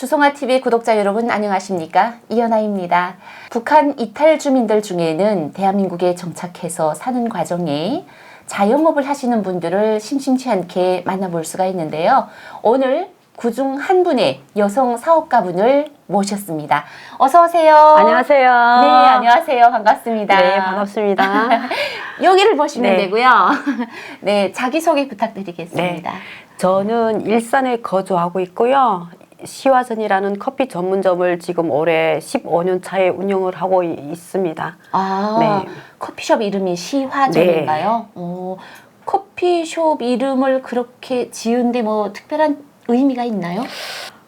주송아 TV 구독자 여러분 안녕하십니까? 이연아입니다. 북한 이탈 주민들 중에는 대한민국에 정착해서 사는 과정에 자영업을 하시는 분들을 심심치 않게 만나볼 수가 있는데요. 오늘 그중 한 분의 여성 사업가분을 모셨습니다. 어서 오세요. 안녕하세요. 네, 안녕하세요. 반갑습니다. 네, 반갑습니다. 여기를 보시면 네. 되고요. 네, 자기소개 부탁드리겠습니다. 저는 일산에 거주하고 있고요. 시화전이라는 커피 전문점을 지금 올해 15년 차에 운영을 하고 이- 있습니다. 아, 네. 커피숍 이름이 시화전인가요? 어, 커피숍 이름을 그렇게 지은데 뭐 특별한 의미가 있나요?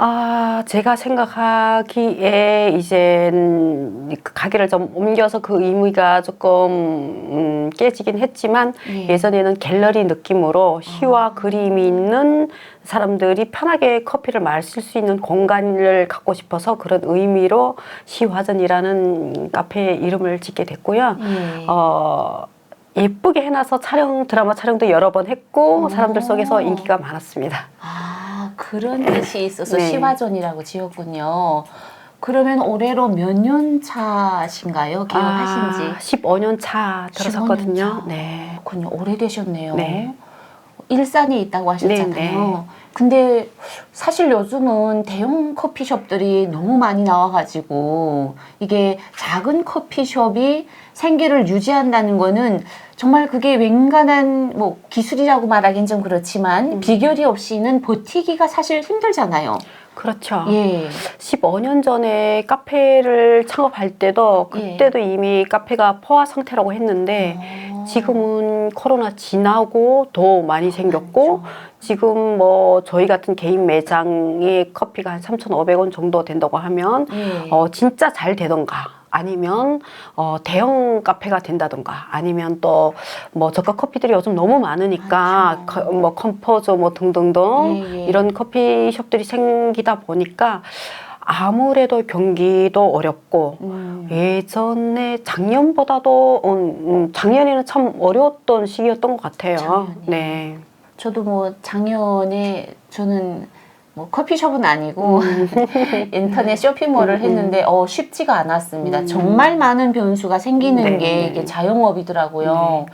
아, 제가 생각하기에 이제 가게를 좀 옮겨서 그 의미가 조금 음, 깨지긴 했지만 예. 예전에는 갤러리 느낌으로 시와 그림이 있는 사람들이 편하게 커피를 마실 수 있는 공간을 갖고 싶어서 그런 의미로 시화전이라는 카페 이름을 짓게 됐고요. 예. 어, 예쁘게 해놔서 촬영 드라마 촬영도 여러 번 했고 오. 사람들 속에서 인기가 많았습니다. 아, 그런 뜻이 있어서 네. 시화전이라고 지었군요. 그러면 올해로 몇 년 차신가요? 개업하신 지? 15년 차 들어섰거든요. 15년 차. 네. 그렇군요. 오래되셨네요. 네. 일산에 있다고 하셨잖아요. 네, 네. 근데 사실 요즘은 대형 커피숍들이 너무 많이 나와가지고 이게 작은 커피숍이 생계를 유지한다는 거는 정말 그게 웬간한 뭐 기술이라고 말하긴 좀 그렇지만 음. 비결이 없이는 버티기가 사실 힘들잖아요. 그렇죠. 예. 15년 전에 카페를 창업할 때도 그때도 이미 카페가 포화 상태라고 했는데 어. 지금은 코로나 지나고 더 많이 생겼고 지금 뭐 저희 같은 개인 매장의 커피가 한 3,500원 정도 된다고 하면 예. 어, 진짜 잘 되던가 아니면 어, 대형 카페가 된다던가 아니면 또 뭐 저가 커피들이 요즘 너무 많으니까. 커- 뭐 컴포즈 뭐 등등등 예, 예. 이런 커피숍들이 생기다 보니까 아무래도 경기도 어렵고 음. 예전에 작년보다도 음, 음, 작년에는 참 어려웠던 시기였던 것 같아요. 작년에. 네. 저도 뭐 작년에 저는 뭐 커피숍은 아니고 인터넷 쇼핑몰을 음, 음. 했는데 어 쉽지가 않았습니다. 음. 정말 많은 변수가 생기는 네. 게 이게 자영업이더라고요. 네.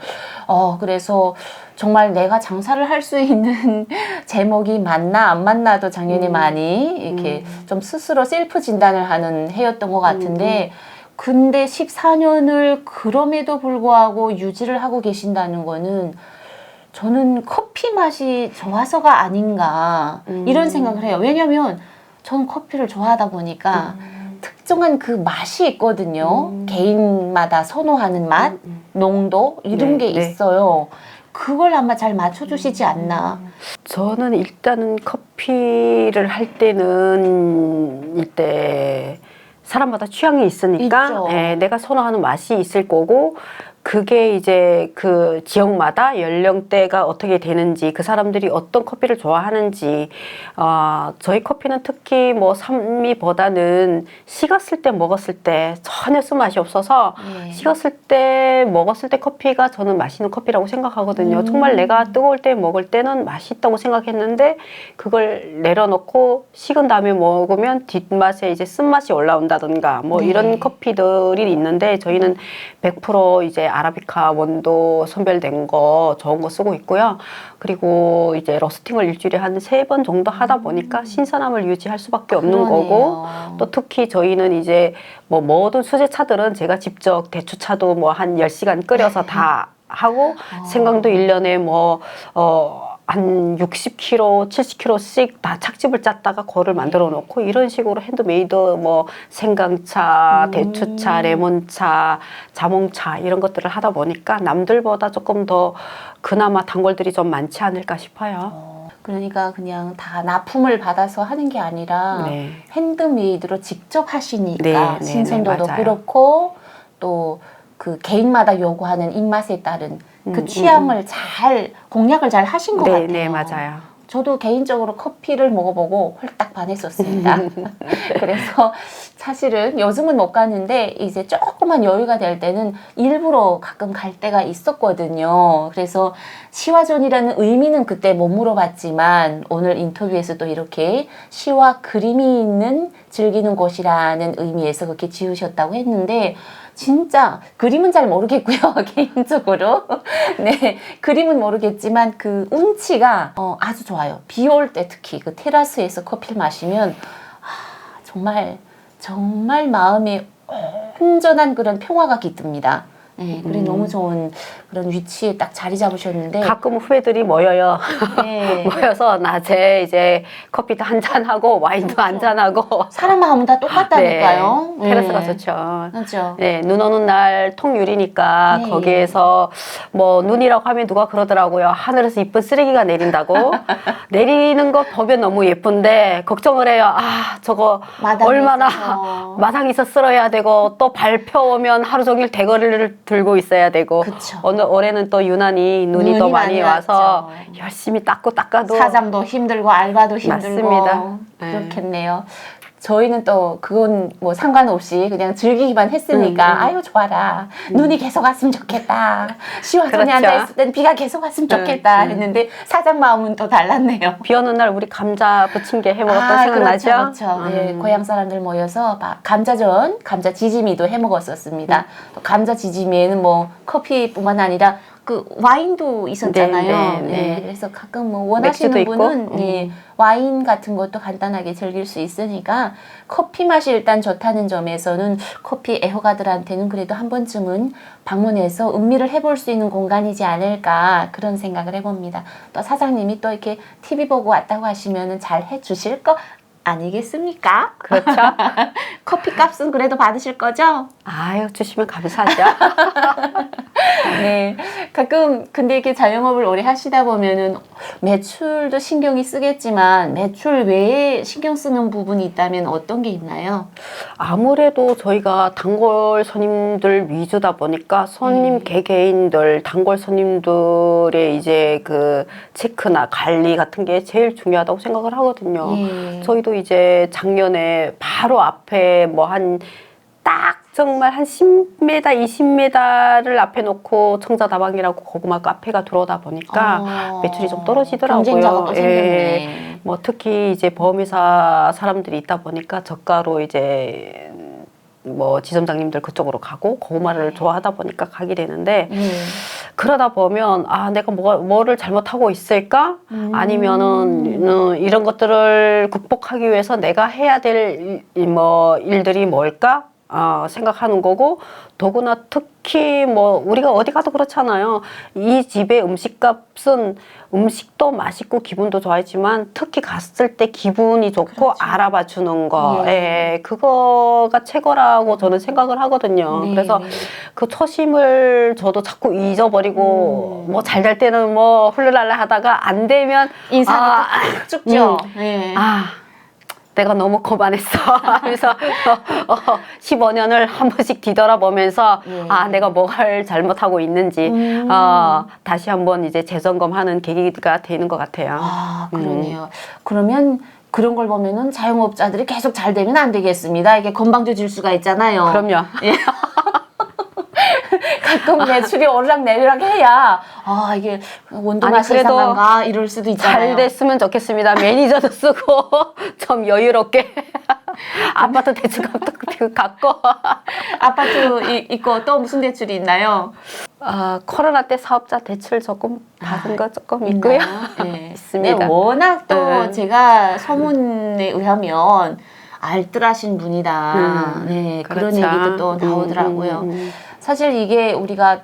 어 그래서 정말 내가 장사를 할 수 있는 제목이 맞나 안 맞나도 작년에 음. 많이 이렇게 음. 좀 스스로 셀프 진단을 하는 해였던 것 같은데 근데 14년을 그럼에도 불구하고 유지를 하고 계신다는 거는 저는 커피 맛이 좋아서가 아닌가 음. 이런 생각을 해요. 왜냐면 저는 커피를 좋아하다 보니까 특정한 그 맛이 있거든요. 음. 개인마다 선호하는 맛, 음, 음. 농도 이런 네, 게 네. 있어요. 그걸 아마 잘 맞춰주시지 않나. 저는 일단은 커피를 할 때는 일때 사람마다 취향이 있으니까. 예, 내가 선호하는 맛이 있을 거고 그게 이제 그 지역마다 연령대가 어떻게 되는지 그 사람들이 어떤 커피를 좋아하는지 어, 저희 커피는 특히 뭐 산미보다는 식었을 때 먹었을 때 전혀 쓴맛이 없어서 예. 식었을 때 먹었을 때 커피가 저는 맛있는 커피라고 생각하거든요. 음. 정말 내가 뜨거울 때 먹을 때는 맛있다고 생각했는데 그걸 내려놓고 식은 다음에 먹으면 뒷맛에 이제 쓴맛이 올라온다든가 뭐 네. 이런 커피들이 있는데 저희는 100% 이제 아라비카 원도 선별된 거 좋은 거 쓰고 있고요. 그리고 이제 러스팅을 일주일에 한 세 번 정도 하다 보니까 신선함을 유지할 수밖에 없는 음. 그러네요. 거고 또 특히 저희는 이제 뭐 모든 수제차들은 제가 직접 대추차도 뭐한 10시간 끓여서 다 하고 아. 생강도 1년에 뭐 어, 한 60kg, 70kg씩 다 착즙을 짰다가 거를 만들어 놓고 이런 식으로 핸드메이드 뭐 생강차, 음. 대추차, 레몬차, 자몽차 이런 것들을 하다 보니까 남들보다 조금 더 그나마 단골들이 좀 많지 않을까 싶어요. 어, 그러니까 그냥 다 납품을 받아서 하는 게 아니라 네. 핸드메이드로 직접 하시니까 네, 네, 신선도도 네, 맞아요. 그렇고 또 그 개인마다 요구하는 입맛에 따른 그 취향을 잘 공략을 잘 하신 것 네, 같아요. 네, 맞아요. 저도 개인적으로 커피를 먹어보고 홀딱 반했었습니다. 그래서 사실은 요즘은 못 가는데 이제 조금 조금만 여유가 될 때는 일부러 가끔 갈 때가 있었거든요. 그래서 시화전이라는 의미는 그때 못 물어봤지만 오늘 인터뷰에서 또 이렇게 시와 그림이 있는 즐기는 곳이라는 의미에서 그렇게 지으셨다고 했는데 진짜 그림은 잘 모르겠고요 개인적으로 네 그림은 모르겠지만 그 운치가 어, 아주 좋아요 비 올 때 특히 그 테라스에서 커피를 마시면 아, 정말 정말 마음에 온전한 그런 평화가 깃듭니다. 네, 그래 너무 좋은 그런 위치에 딱 자리 잡으셨는데 가끔 후배들이 모여요. 네, 모여서 낮에 이제 커피도 한 잔 하고 와인도 한 잔 하고. 사람 마음은 다 똑같다니까요. 네, 테라스가 네. 좋죠. 그렇죠. 네, 눈 오는 날 통유리니까 네. 거기에서 뭐 눈이라고 하면 누가 그러더라고요. 하늘에서 이쁜 쓰레기가 내린다고. 내리는 거 보면 너무 예쁜데 걱정을 해요. 아, 저거 마당에 얼마나. 마당에서 쓸어야 되고 또 밟혀 오면 하루 종일 대거리를 들고 있어야 되고. 그쵸. 어느 올해는 또 유난히 눈이, 눈이 더 많이 많이 와서. 열심히 닦고 닦아도 사장도 힘들고 알바도 힘들고 맞습니다. 네. 그렇겠네요. 저희는 또 그건 뭐 상관없이 그냥 즐기기만 했으니까 음, 음. 아유 좋아라 눈이 계속 왔으면 좋겠다 시화전에 그렇죠. 앉아 있을 땐 비가 계속 왔으면 좋겠다 음, 음. 했는데 사장 마음은 또 달랐네요. 비 오는 날 우리 감자 부침개 해 먹었던 아, 생각나죠? 그렇죠, 그렇죠. 예, 음. 고향 사람들 모여서 바- 감자전, 감자 지짐이도 해 먹었었습니다. 음. 또 감자 지짐이에는 뭐 커피뿐만 아니라 그 와인도 있었잖아요. 네, 네, 네. 예, 그래서 가끔 뭐 원하시는 맥주도 있고. 분은 음. 예, 와인 같은 것도 간단하게 즐길 수 있으니까 커피 맛이 일단 좋다는 점에서는 커피 애호가들한테는 그래도 한 번쯤은 방문해서 음미를 해볼 수 있는 공간이지 않을까 그런 생각을 해봅니다. 또 사장님이 또 이렇게 TV 보고 왔다고 하시면은 잘 해주실 거 아니겠습니까? 그렇죠. 커피 값은 그래도 받으실 거죠? 아유 주시면 감사하죠. 네. 가끔 근데 이렇게 자영업을 오래 하시다 보면은 매출도 신경이 쓰겠지만 매출 외에 신경 쓰는 부분이 있다면 어떤 게 있나요? 아무래도 저희가 단골 손님들 위주다 보니까 손님 네. 개개인들 단골 손님들의 이제 그 체크나 관리 같은 게 제일 중요하다고 생각을 하거든요. 예. 저희도 이제 작년에 바로 앞에 뭐 한 딱 정말 한 10m, 20m를 앞에 놓고 청자다방이라고 고구마 카페가 들어오다 보니까 어, 매출이 좀 떨어지더라고요. 예. 뭐 특히 이제 보험회사 사람들이 있다 보니까 저가로 이제 뭐 지점장님들 그쪽으로 가고 고구마를 좋아하다 보니까 가게 되는데 예. 그러다 보면 아 내가 뭐, 뭐를 잘못하고 있을까 음. 아니면은 어, 이런 것들을 극복하기 위해서 내가 해야 될 뭐 일들이 뭘까 어, 생각하는 거고 더구나 특히 뭐 우리가 어디 가도 그렇잖아요 이 집의 음식값은 음식도 맛있고 기분도 좋아하지만 특히 갔을 때 기분이 좋고 그렇죠. 알아봐 주는 거 예. 예, 그거가 최고라고 저는 생각을 하거든요 네, 그래서 네. 그 초심을 저도 자꾸 잊어버리고 음. 뭐잘 될 때는 뭐 훌루랄라 하다가 안 되면 인상이 아, 뚝 죽죠. 음. 예. 아 내가 너무 거만했어 하면서 어, 어, 15년을 한 번씩 뒤돌아보면서 예. 아 내가 뭐를 잘못하고 있는지 음. 어, 다시 한번 이제 재점검하는 계기가 되는 것 같아요. 아, 그러네요. 그러면 그런 걸 보면은 자영업자들이 계속 잘 되면 안 되겠습니다. 이게 건방져 질 수가 있잖아요. 그럼요. 가끔 매출이 오르락 내리락 해야 아 이게 원동아 아니, 그래도 세상인가 이럴 수도 있잖아요. 잘 됐으면 좋겠습니다. 매니저도 쓰고 좀 여유롭게 아파트 대출값도 갖고 아파트 이- 있고 또 무슨 대출이 있나요? 아, 코로나 때 사업자 대출 조금 받은 거 조금 있고요. 네. 있습니다. 네, 워낙 또 네. 제가 소문에 의하면 알뜰하신 분이다. 음, 네, 그런 그렇죠. 얘기도 또 음, 나오더라고요. 음, 음. 사실 이게 우리가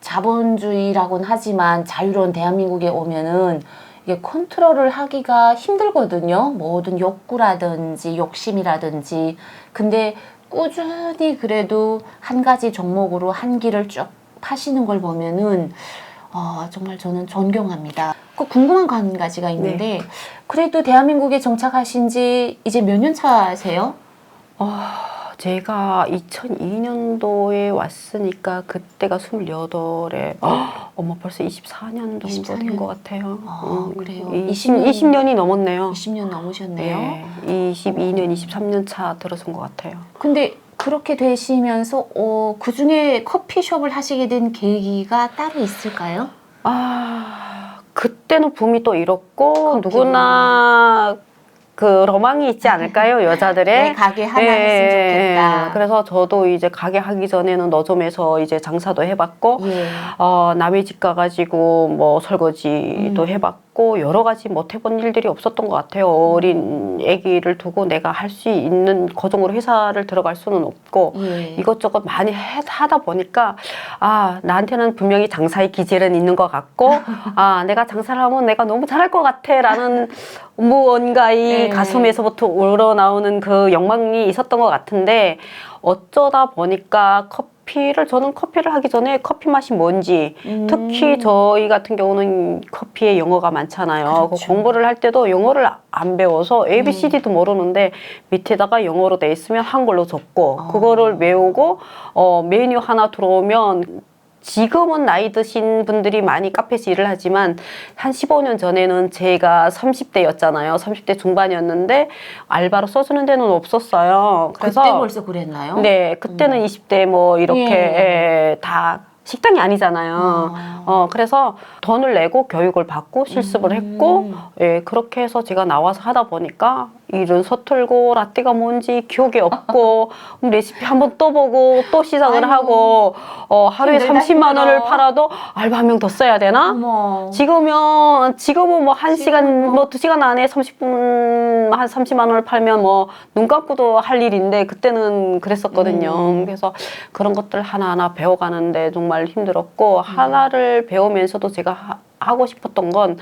자본주의라고는 하지만 자유로운 대한민국에 오면은 이게 컨트롤을 하기가 힘들거든요. 모든 욕구라든지 욕심이라든지. 근데 꾸준히 그래도 한 가지 종목으로 한 길을 쭉 파시는 걸 보면은 어, 정말 저는 존경합니다. 그 궁금한 거 한 가지가 있는데 그래도 대한민국에 정착하신 지 이제 몇 년 차세요? 아, 제가 2002년도에 왔으니까 그때가 28에 어머 벌써 24년 정도 24된 년. 것 같아요. 아, 그래요? 20, 20 20, 년이 넘었네요. 20년 넘으셨네요. 네, 22년, 23년 차 들어선 것 같아요. 근데 그렇게 되시면서 어, 그 중에 커피숍을 하시게 된 계기가 따로 있을까요? 아, 그때는 붐이 또 이렇고 커피. 누구나 그 로망이 있지 않을까요, 여자들의? 네, 가게 하나 예, 했으면 예, 좋겠다. 예. 그래서 저도 이제 가게 하기 전에는 너점에서 이제 장사도 해봤고, 예. 어, 남의 집 가가지고 뭐 설거지도 음. 해봤고, 여러 가지 못 해본 일들이 없었던 것 같아요. 어린 아기를 두고 내가 할 수 있는 거정으로 회사를 들어갈 수는 없고, 예. 이것저것 많이 해- 하다 보니까 아 나한테는 분명히 장사의 기질은 있는 것 같고 아 내가 장사를 하면 내가 너무 잘할 것 같아라는 무언가 이 네. 가슴에서부터 우러나오는 그 욕망이 있었던 것 같은데 어쩌다 보니까 커피 를 저는 커피를 하기 전에 커피 맛이 뭔지 음. 특히 저희 같은 경우는 커피에 영어가 많잖아요. 그 그렇죠. 공부를 할 때도 영어를 안 배워서 A, B, C, D도 모르는데 밑에다가 영어로 돼 있으면 한글로 적고 어. 그거를 외우고 어, 메뉴 하나 들어오면 지금은 나이 드신 분들이 많이 카페에서 일을 하지만 한 15년 전에는 제가 30대였잖아요. 30대 중반이었는데 알바로 써주는 데는 없었어요. 그래서 그때 벌써 그랬나요? 네, 그때는 20대 뭐 이렇게 예. 예, 다 식당이 아니잖아요. 아. 어, 그래서 돈을 내고 교육을 받고 실습을 음. 했고, 예, 그렇게 해서 제가 나와서 하다 보니까 일은 서툴고 라떼가 뭔지 기억이 없고 음, 레시피 한번 또 보고 또 시작을 아이고. 하고 어, 하루에 힘들다, 30만 원을 힘들어. 팔아도 알바 한 명 더 써야 되나? 어머. 지금은 지금은 뭐한 지금은 시간 뭐두 시간 안에 30분 한 30만 원을 팔면 뭐 눈 감고도 할 일인데 그때는 그랬었거든요. 음. 그래서 그런 것들 하나하나 배워가는데 정말 힘들었고 하나를 배우면서도 제가 하, 하고 싶었던 건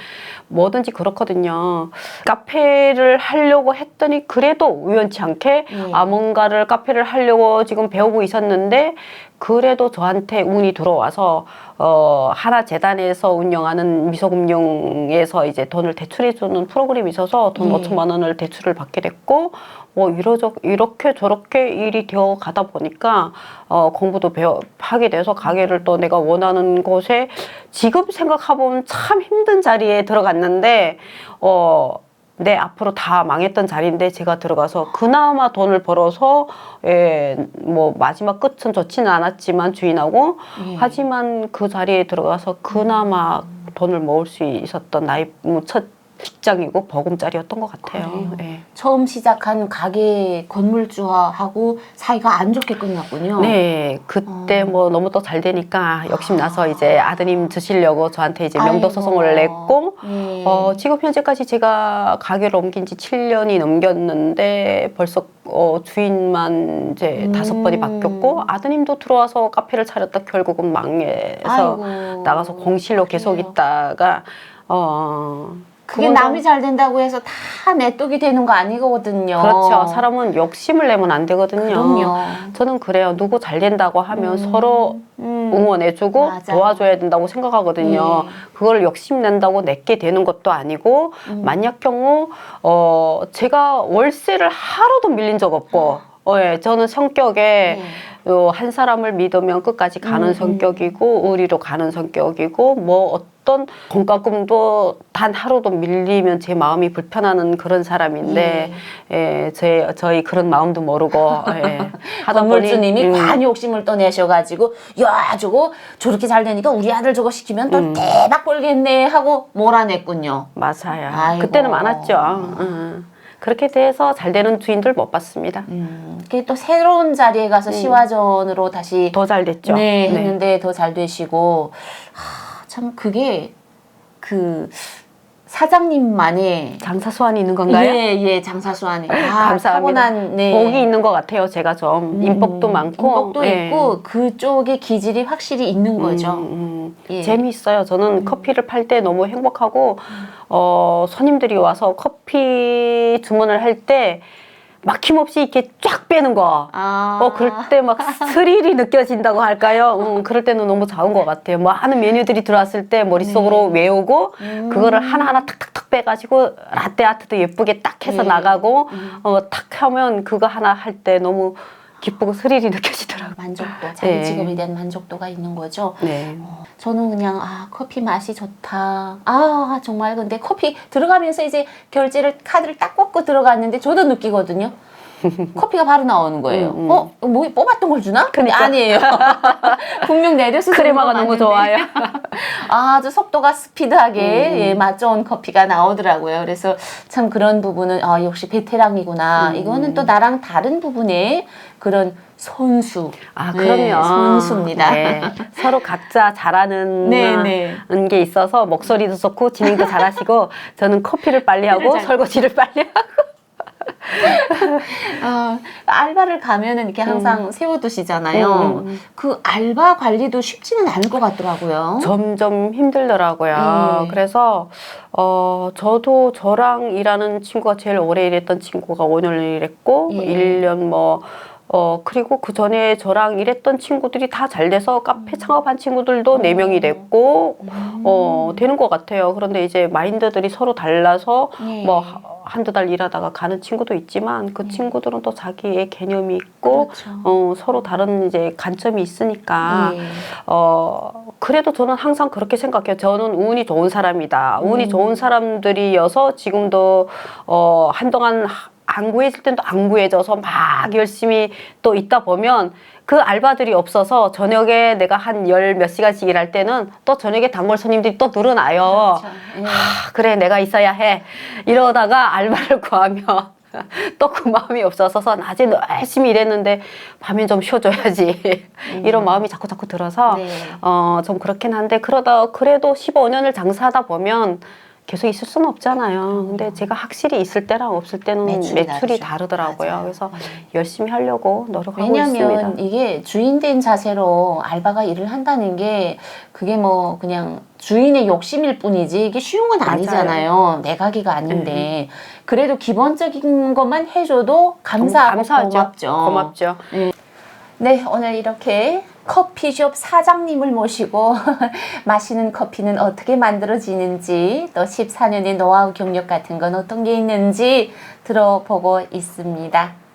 뭐든지 그렇거든요. 카페를 하려고 했더니 그래도 우연치 않게 예. 아 뭔가를 카페를 하려고 지금 배우고 있었는데 그래도 저한테 운이 들어와서 어 하나 재단에서 운영하는 미소금융에서 이제 돈을 대출해 주는 프로그램이 있어서 돈 예. 5천만 원을 대출을 받게 됐고 뭐 이러저 이렇게 저렇게 일이 되어 가다 보니까 어 공부도 배워 하게 돼서 가게를 또 내가 원하는 곳에 지금 생각해보면 참 힘든 자리에 들어갔는데 어. 내 앞으로 다 망했던 자리인데 제가 들어가서 그나마 돈을 벌어서 예, 뭐 마지막 끝은 좋지는 않았지만 주인하고 예. 하지만 그 자리에 들어가서 그나마 돈을 모을 수 있었던 나의 뭐첫 직장이고 보금자리였던 것 같아요. 그래요. 예. 처음 시작한 가게 건물주하고 사이가 안 좋게 끝났군요. 네, 그때 어. 뭐 너무 또 잘 되니까 욕심 나서 이제 아드님 드시려고 저한테 이제 명도 아이고. 소송을 냈고 예. 어, 지금 현재까지 제가 가게를 옮긴 지 7년이 넘겼는데 벌써 어, 주인만 이제 음. 다섯 번이 바뀌었고 아드님도 들어와서 카페를 차렸다 결국은 망해서 아이고. 나가서 공실로 계속 그래요. 있다가 어 그게 남이 잘 된다고 해서 다 내뚝이 되는 거 아니거든요. 그렇죠. 사람은 욕심을 내면 안 되거든요. 그럼요. 저는 그래요. 누구 잘 된다고 하면 음. 서로 음. 응원해주고 맞아요. 도와줘야 된다고 생각하거든요. 예. 그걸 욕심 낸다고 내게 되는 것도 아니고 음. 만약 경우 어 제가 월세를 하루도 밀린 적 없고 어, 예, 저는 성격에 네. 어, 한 사람을 믿으면 끝까지 가는 음, 성격이고 의리로 가는 성격이고 뭐 어떤 공과금도 단 하루도 밀리면 제 마음이 불편하는 그런 사람인데 예, 제 저희 그런 마음도 모르고 예, 하다 보니, 건물주님이 음, 과한 욕심을 또 내셔가지고 야 저거 저렇게 잘 되니까 우리 아들 저거 시키면 또 음. 대박 벌겠네 하고 몰아냈군요. 맞아요. 아이고. 그때는 많았죠. 음. 그렇게 돼서 잘 되는 주인들 못 봤습니다. 음, 그게 또 새로운 자리에 가서 시화전으로 다시 더 잘 됐죠. 네, 했는데 더 잘 되시고 하, 참 그게 그 사장님만의 장사 소환이 있는 건가요? 예, 예, 장사수안에 아, 감사합니다. 타고난 네. 복이 있는 것 같아요. 제가 좀 음, 인복도 많고 인복도 예. 있고 그쪽에 기질이 확실히 있는 거죠. 음, 음. 예. 재미있어요. 저는 커피를 팔 때 너무 행복하고 어, 손님들이 와서 커피 주문을 할 때 막힘없이 이렇게 쫙 빼는 거. 아, 어, 그럴 때 막 스릴이 느껴진다고 할까요? 음, 그럴 때는 너무 좋은 것 같아요. 뭐 하는 메뉴들이 들어왔을 때 머릿속으로 외우고, 네. 음. 그거를 하나하나 탁탁탁 빼가지고, 라떼 아트도 예쁘게 딱 해서 네. 나가고, 음. 어, 탁 하면 그거 하나 할 때 너무 기쁘고 스릴이 느껴지더라고요. 만족도, 자기 네. 직업에 대한 만족도가 있는 거죠. 네. 저는 그냥 아 커피 맛이 좋다. 아 정말 근데 커피 들어가면서 이제 결제를 카드를 딱 꽂고 들어갔는데 저도 느끼거든요. 커피가 바로 나오는 거예요. 음, 음. 어? 뭐 뽑았던 걸 주나? 근데 그러니까. 아니에요. 분명 내려서 크레마가 너무 좋아요. 아주 속도가 스피드하게 음. 예, 맛 좋은 커피가 나오더라고요. 그래서 참 그런 부분은 아 역시 베테랑이구나. 음. 이거는 또 나랑 다른 부분에 그런 손수. 아, 네, 그럼요. 손수입니다. 네. 서로 각자 잘하는 네, 네. 게 있어서 목소리도 좋고 진행도 잘하시고 저는 커피를 빨리 하고 잘- 설거지를 빨리 하고 어, 알바를 가면은 이렇게 항상 세워두시잖아요. 음, 음, 음. 그 알바 관리도 쉽지는 않을 것 같더라고요. 점점 힘들더라고요. 네. 그래서 어 저도 저랑 일하는 친구가 제일 오래 일했던 친구가 5년을 일했고 예. 1년 뭐 어, 그리고 그 전에 저랑 일했던 친구들이 다 잘 돼서 카페 창업한 친구들도 네 명이 됐고, 어, 되는 것 같아요. 그런데 이제 마인드들이 서로 달라서 예. 뭐 하- 한두 달 일하다가 가는 친구도 있지만 그 친구들은 또 자기의 개념이 있고, 그렇죠. 어, 서로 다른 이제 관점이 있으니까, 예. 어, 그래도 저는 항상 그렇게 생각해요. 저는 운이 좋은 사람이다. 운이 음. 좋은 사람들이어서 지금도, 어, 한동안 하- 안 구해질 땐 또 안 구해져서 막 열심히 또 있다 보면 그 알바들이 없어서 저녁에 내가 한 열 몇 시간씩 일할 때는 또 저녁에 단골 손님들이 또 늘어나요. 그렇죠. 예. 아, 그래 내가 있어야 해 이러다가 알바를 구하면 또 그 마음이 없어서 낮에 열심히 일했는데 밤엔 좀 쉬어줘야지 이런 마음이 자꾸 자꾸 들어서 네. 어좀 그렇긴 한데 그러다 그래도 15년을 장사하다 보면 계속 있을 수는 없잖아요. 근데 제가 확실히 있을 때랑 없을 때는 매출이 매출이. 다르더라고요. 맞아요. 그래서 네. 열심히 하려고 노력하고 있습니다. 이게 주인된 자세로 알바가 일을 한다는 게 그게 뭐 그냥 주인의 욕심일 뿐이지 이게 쉬운 건 맞아요. 아니잖아요. 내 가게가 아닌데 그래도 기본적인 것만 해줘도 감사하고 감사하죠. 고맙죠. 고맙죠. 네, 오늘 이렇게 커피숍 사장님을 모시고 마시는 커피는 어떻게 만들어지는지 또 14년의 노하우 경력 같은 건 어떤 게 있는지 들어보고 있습니다.